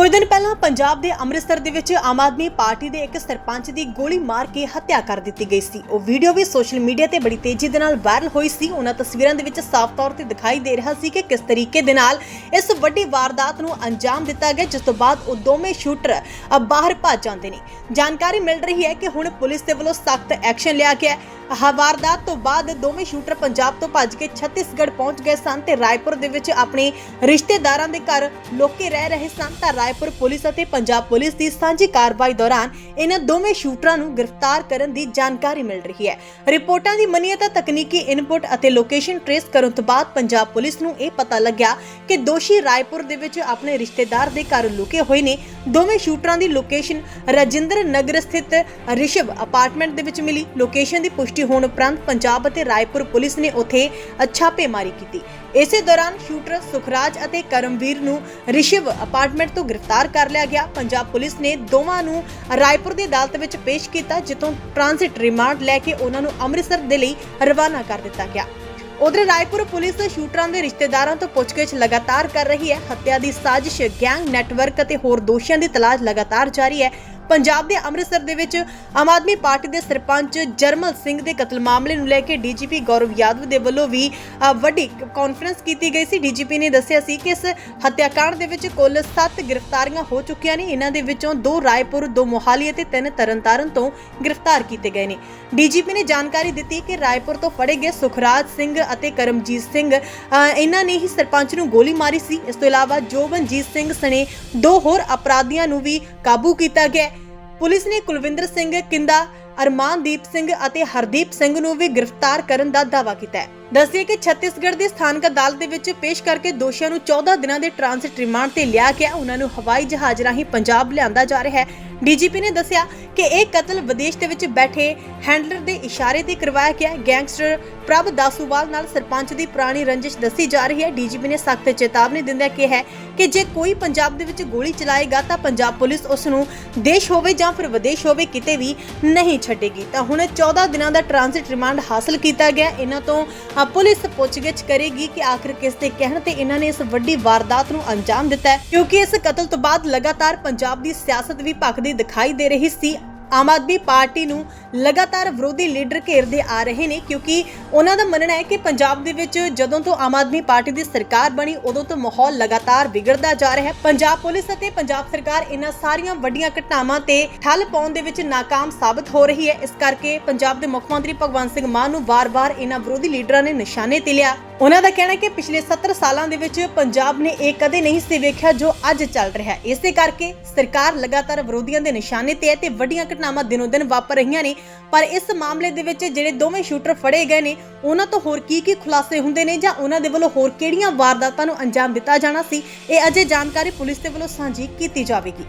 ਕੁਝ ਦਿਨ ਪਹਿਲਾਂ ਪੰਜਾਬ ਦੇ ਅੰਮ੍ਰਿਤਸਰ ਦੇ ਵਿੱਚ ਆਮ ਆਦਮੀ ਪਾਰਟੀ ਦੇ ਇੱਕ ਸਰਪੰਚ ਦੀ ਗੋਲੀ ਮਾਰ ਕੇ ਹੱਤਿਆ ਕਰ ਦਿੱਤੀ ਗਈ ਸੀ। ਉਹ ਵੀਡੀਓ ਵੀ ਸੋਸ਼ਲ ਮੀਡੀਆ ਤੇ ਬੜੀ ਤੇਜ਼ੀ ਦੇ ਨਾਲ ਵਾਇਰਲ ਹੋਈ ਸੀ। ਉਹਨਾਂ ਤਸਵੀਰਾਂ ਦੇ ਵਿੱਚ ਸਾਫ਼ ਤੌਰ ਤੇ ਦਿਖਾਈ ਦੇ ਰਿਹਾ ਸੀ ਕਿ ਕਿਸ ਤਰੀਕੇ ਦੇ ਨਾਲ ਇਸ ਵੱਡੀ ਵਾਰਦਾਤ ਨੂੰ ਅੰਜਾਮ ਦਿੱਤਾ ਗਿਆ ਜਿਸ ਤੋਂ ਬਾਅਦ ਉਹ ਦੋਵੇਂ ਸ਼ੂਟਰ ਅ, ਬਾਹਰ ਭੱਜ ਜਾਂਦੇ ਨੇ। ਜਾਣਕਾਰੀ ਮਿਲ ਰਹੀ ਹੈ ਕਿ ਹੁਣ ਪੁਲਿਸ ਦੇ ਵੱਲੋਂ ਸਖਤ ਐਕਸ਼ਨ ਲਿਆ ਗਿਆ ਹੈ। ਆਹ ਵਾਰਦਾਤ ਤੋਂ ਬਾਅਦ ਦੋਵੇਂ ਸ਼ੂਟਰ ਪੰਜਾਬ ਤੋਂ ਭੱਜ ਕੇ ਛੱਤੀਸਗੜ੍ਹ ਪਹੁੰਚ ਗਏ ਸਨ ਤੇ ਰਾਏਪੁਰ ਦੇ ਵਿੱਚ ਆਪਣੇ ਰਿਸ਼ਤੇਦਾਰਾਂ ਦੇ ਘਰ ਲੋਕੇ ਰਹਿ ਰਹੇ ਸਨ। ਤਾਂ ਰਾਏਪੁਰ ਪੁਲਿਸ ਅਤੇ ਪੰਜਾਬ ਪੁਲਿਸ ਦੀ ਸਾਂਝੀ ਕਾਰਵਾਈ ਦੌਰਾਨ ਇਹਨਾਂ ਦੋਵੇਂ ਸ਼ੂਟਰਾਂ ਨੂੰ ਗ੍ਰਿਫਤਾਰ ਕਰਨ ਦੀ ਜਾਣਕਾਰੀ ਮਿਲ ਰਹੀ ਹੈ। ਰਿਪੋਰਟਾਂ ਦੀ ਮੰਨੀਏ ਤਾਂ ਤਕਨੀਕੀ ਇਨਪੁਟ ਅਤੇ ਲੋਕੇਸ਼ਨ ਟ੍ਰੇਸ ਕਰਨ ਤੋਂ ਬਾਅਦ ਪੰਜਾਬ ਪੁਲਿਸ ਨੂੰ ਇਹ ਪਤਾ ਲੱਗਿਆ ਕਿ ਦੋਸ਼ੀ ਰਾਏਪੁਰ ਦੇ ਵਿੱਚ ਆਪਣੇ ਰਿਸ਼ਤੇਦਾਰ ਦੇ ਘਰ ਲੁਕੇ ਹੋਏ ਨੇ। ਦੋਵੇਂ ਸ਼ੂਟਰਾਂ ਦੀ ਲੋਕੇਸ਼ਨ ਰਾਜਿੰਦਰ ਨਗਰ ਸਥਿਤ ਰਿਸ਼ਵ ਅਪਾਰਟਮੈਂਟ ਦੇ ਵਿੱਚ ਮਿਲੀ। ਲੋਕੇਸ਼ਨ ਦੀ ਪੁਸ਼ਟੀ ਹੋਣ ਉਪਰੰਤ ਪੰਜਾਬ ਅਤੇ ਰਾਏਪੁਰ ਪੁਲਿਸ ਨੇ ਉੱਥੇ ਛਾਪੇਮਾਰੀ ਕੀਤੀ। ਇਸੇ ਦੌਰਾਨ ਸ਼ੂਟਰ ਸੁਖਰਾਜ ਅਤੇ ਕਰਮਵੀਰ ਨੂੰ ਰਿਸ਼ਵ ਅਪਾਰਟਮੈਂਟ ਤੋਂ ਗ੍ਰਿਫਤਾਰ ਕਰ ਲਿਆ ਗਿਆ। ਪੰਜਾਬ ਪੁਲਿਸ ਨੇ ਦੋਵਾਂ ਨੂੰ ਰਾਏਪੁਰ ਦੀ ਅਦਾਲਤ ਵਿੱਚ ਪੇਸ਼ ਕੀਤਾ, ਜਿੱਥੋਂ ਟ੍ਰਾਂਜ਼ਿਟ ਰਿਮਾਂਡ ਲੈ ਕੇ ਉਹਨਾਂ ਨੂੰ ਅੰਮ੍ਰਿਤਸਰ ਦੇ ਲਈ ਰਵਾਨਾ ਕਰ ਦਿੱਤਾ ਗਿਆ। ਉਧਰ ਰਾਏਪੁਰ ਪੁਲਿਸ ਸ਼ੂਟਰਾਂ ਦੇ ਰਿਸ਼ਤੇਦਾਰਾਂ ਤੋਂ ਪੁੱਛਗਿੱਛ ਲਗਾਤਾਰ ਕਰ ਰਹੀ ਹੈ। ਹੱਤਿਆ ਦੀ ਸਾਜ਼ਿਸ਼ ਗੈਂਗ ਨੈਟਵਰਕ ਅਤੇ ਹੋਰ ਦੋਸ਼ੀਆਂ ਦੀ ਤਲਾਸ਼ ਲਗਾਤਾਰ ਜਾਰੀ ਹੈ। ਪੰਜਾਬ ਦੇ ਅੰਮ੍ਰਿਤਸਰ ਦੇ ਵਿੱਚ ਆਮ ਆਦਮੀ ਪਾਰਟੀ ਦੇ ਸਰਪੰਚ ਜਰਮਲ ਸਿੰਘ ਦੇ ਕਤਲ ਮਾਮਲੇ ਨੂੰ ਲੈ ਕੇ ਡੀਜੀਪੀ ਗੌਰਵ ਯਾਦਵ ਦੇ ਵੱਲੋਂ ਵੀ ਅ, ਵੱਡੀ ਕਾਨਫਰੰਸ ਕੀਤੀ ਗਈ ਸੀ। ਡੀਜੀਪੀ ਨੇ ਦੱਸਿਆ ਸੀ ਕਿ ਇਸ ਹੱਤਿਆਕਾਂਡ ਦੇ ਵਿੱਚ ਕੁੱਲ 7 ਗ੍ਰਿਫਤਾਰੀਆਂ ਹੋ ਚੁੱਕੀਆਂ ਨੇ। ਇਹਨਾਂ ਦੇ ਵਿੱਚੋਂ ਦੋ ਰਾਏਪੁਰ ਦੋ ਮੋਹਾਲੀ ਅਤੇ ਤਿੰਨ ਤਰਨਤਾਰਨ ਤੋਂ ਗ੍ਰਿਫਤਾਰ ਕੀਤੇ ਗਏ ਨੇ। ਡੀਜੀਪੀ ਨੇ ਜਾਣਕਾਰੀ ਦਿੱਤੀ ਕਿ ਰਾਏਪੁਰ ਤੋਂ ਫੜੇ ਗਏ ਸੁਖਰਾਜ ਸਿੰਘ ਅਤੇ ਕਰਮਜੀਤ ਸਿੰਘ ਅ, ਇਹਨਾਂ ਨੇ ਹੀ ਸਰਪੰਚ ਨੂੰ ਗੋਲੀ ਮਾਰੀ ਸੀ। ਇਸ ਤੋਂ ਇਲਾਵਾ ਜੋਬਨਜੀਤ ਸਿੰਘ ਸਣੇ ਦੋ ਹੋਰ ਅਪਰਾਧੀਆਂ ਨੂੰ ਵੀ ਕਾਬੂ ਕੀਤਾ ਗਿਆ ਹੈ। ਪੁਲਿਸ ਨੇ ਕੁਲਵਿੰਦਰ ਸਿੰਘ, ਕਿੰਦਾ, ਅਰਮਾਨਦੀਪ ਸਿੰਘ ਅਤੇ ਹਰਦੀਪ ਸਿੰਘ ਨੂੰ ਵੀ ਗ੍ਰਿਫਤਾਰ ਕਰਨ ਦਾ ਦਾਅਵਾ ਕੀਤਾ ਹੈ। ਦੱਸਿਆ ਕਿ ਛੱਤੀਸਗੜ੍ਹ ਦੀ ਸਥਾਨਕ ਅਦਾਲਤ ਦੇ ਵਿੱਚ ਪੇਸ਼ ਕਰਕੇ ਦੋਸ਼ੀਆਂ ਨੂੰ 14 ਦਿਨਾਂ ਦੇ ਟ੍ਰਾਂਜ਼ਿਟ ਰਿਮਾਂਡ ਤੇ ਲਿਆ ਗਿਆ। ਉਹਨਾਂ ਨੂੰ ਹਵਾਈ ਜਹਾਜ਼ ਰਾਹੀਂ ਪੰਜਾਬ ਲਿਆਂਦਾ ਜਾ ਰਿਹਾ ਹੈ। ਡੀਜੀਪੀ ਨੇ ਦੱਸਿਆ ਕਿ ਇਹ ਕਤਲ ਵਿਦੇਸ਼ ਦੇ ਵਿੱਚ ਬੈਠੇ ਹੈਂਡਲਰ ਦੇ ਇਸ਼ਾਰੇ ਤੇ ਕਰਵਾਇਆ ਗਿਆ ਗੈਂਗਸਟਰ ਪ੍ਰਭ ਦਾਸੂਵਾਲ ਨਾਲ ਸਰਪੰਚ ਦੀ ਪੁਰਾਣੀ ਰੰਜਿਸ਼ ਦੱਸੀ ਜਾ ਰਹੀ ਹੈ। ਡੀਜੀਪੀ ਨੇ ਸਖਤ ਚੇਤਾਵਨੀ ਦਿੰਦਿਆਂ ਕਿਹਾ ਹੈ ਕਿ ਜੇ ਕੋਈ ਪੰਜਾਬ ਦੇ ਵਿੱਚ ਗੋਲੀ ਚਲਾਏਗਾ ਤਾਂ ਪੰਜਾਬ ਪੁਲਿਸ ਉਸ ਨੂੰ ਦੇਸ਼ ਹੋਵੇ ਜਾਂ ਫਿਰ ਵਿਦੇਸ਼ ਹੋਵੇ, ਕਿਤੇ ਵੀ ਨਹੀਂ ਛੱਡੇਗੀ। ਤਾਂ ਹੁਣ 14 ਦਿਨਾਂ ਦਾ ਟ੍ਰਾਂਜ਼ਿਟ ਰਿਮਾਂਡ ਹਾਸਲ ਕੀਤਾ ਗਿਆ। ਇਹਨਾਂ ਤੋਂ ਪੁਲਿਸ ਪੁੱਛਗਿੱਛ ਕਰੇਗੀ ਕਿ ਆਖਰ ਕਿਸ ਦੇ ਕਹਿਣ ਤੇ ਇਹਨਾਂ ਨੇ ਇਸ ਵੱਡੀ ਵਾਰਦਾਤ ਨੂੰ ਅੰਜਾਮ ਦਿੱਤਾ ਹੈ। ਕਿਉਂਕਿ ਇਸ ਕਤਲ ਤੋਂ ਬਾਅਦ ਲਗਾਤਾਰ ਪੰਜਾਬ ਦੀ ਸਿਆਸਤ ਵੀ ਭਖਦੀ ਦਿਖਾਈ ਦੇ ਰਹੀ ਸੀ। ਆਮ ਆਦਮੀ ਪਾਰਟੀ ਨੂੰ ਲਗਾਤਾਰ ਵਿਰੋਧੀ ਲੀਡਰ ਘੇਰਦੇ ਆ ਰਹੇ ਨੇ ਕਿਉਂਕਿ ਉਹਨਾਂ ਦਾ ਮੰਨਣਾ ਹੈ ਕਿ ਪੰਜਾਬ ਦੇ ਵਿੱਚ ਜਦੋਂ ਤੋਂ ਆਮ ਆਦਮੀ ਪਾਰਟੀ ਦੀ ਸਰਕਾਰ ਬਣੀ, ਉਦੋਂ ਤੋਂ ਮਾਹੌਲ ਲਗਾਤਾਰ ਵਿਗੜਦਾ ਜਾ ਰਿਹਾ ਹੈ। ਪੰਜਾਬ ਪੁਲਿਸ ਅਤੇ ਪੰਜਾਬ ਸਰਕਾਰ ਇਹਨਾਂ ਸਾਰੀਆਂ ਵੱਡੀਆਂ ਘਟਨਾਵਾਂ ਤੇ ਠੱਲ ਪਾਉਣ ਦੇ ਵਿੱਚ ਨਾਕਾਮ ਸਾਬਤ ਹੋ ਰਹੀ ਹੈ। ਇਸ ਕਰਕੇ ਪੰਜਾਬ ਦੇ ਮੁੱਖ ਮੰਤਰੀ ਭਗਵੰਤ ਸਿੰਘ ਮਾਨ ਨੂੰ ਵਾਰ-ਵਾਰ ਇਹਨਾਂ ਵਿਰੋਧੀ ਲੀਡਰਾਂ ਨੇ ਨਿਸ਼ਾਨੇ ਤੇ ਲਿਆ। ਉਹਨਾਂ ਦਾ ਕਹਿਣਾ ਹੈ ਕਿ ਪਿਛਲੇ 70 ਸਾਲਾਂ ਦੇ ਵਿੱਚ ਪੰਜਾਬ ਨੇ ਇਹ ਕਦੇ ਨਹੀਂ ਸੀ ਵੇਖਿਆ ਜੋ ਅੱਜ ਚੱਲ ਰਿਹਾ ਹੈ। ਇਸੇ ਕਰਕੇ ਸਰਕਾਰ ਲਗਾਤਾਰ ਵਿਰੋਧੀਆਂ ਦੇ ਨਿਸ਼ਾਨੇ ਤੇ ਹੈ ਤੇ ਵੱਡੀਆਂ ਘਟਨਾਵਾਂ ਦਿਨੋ ਦਿਨ ਵਾਪਰ ਰਹੀਆਂ ਨੇ। ਪਰ ਇਸ ਮਾਮਲੇ ਦੇ ਵਿੱਚ ਜਿਹੜੇ ਦੋਵੇਂ ਸ਼ੂਟਰ ਫੜੇ ਗਏ ਨੇ, ਉਹਨਾਂ ਤੋਂ ਹੋਰ ਕੀ ਕੀ ਖੁਲਾਸੇ ਹੁੰਦੇ ਨੇ ਜਾਂ ਉਹਨਾਂ ਦੇ ਵੱਲੋਂ ਹੋਰ ਕਿਹੜੀਆਂ ਵਾਰਦਾਤਾਂ ਨੂੰ ਅੰਜਾਮ ਦਿੱਤਾ ਜਾਣਾ ਸੀ, ਇਹ ਅਜੇ ਜਾਣਕਾਰੀ ਪੁਲਿਸ ਦੇ ਵੱਲੋਂ ਸਾਂਝੀ ਕੀਤੀ ਜਾਵੇਗੀ।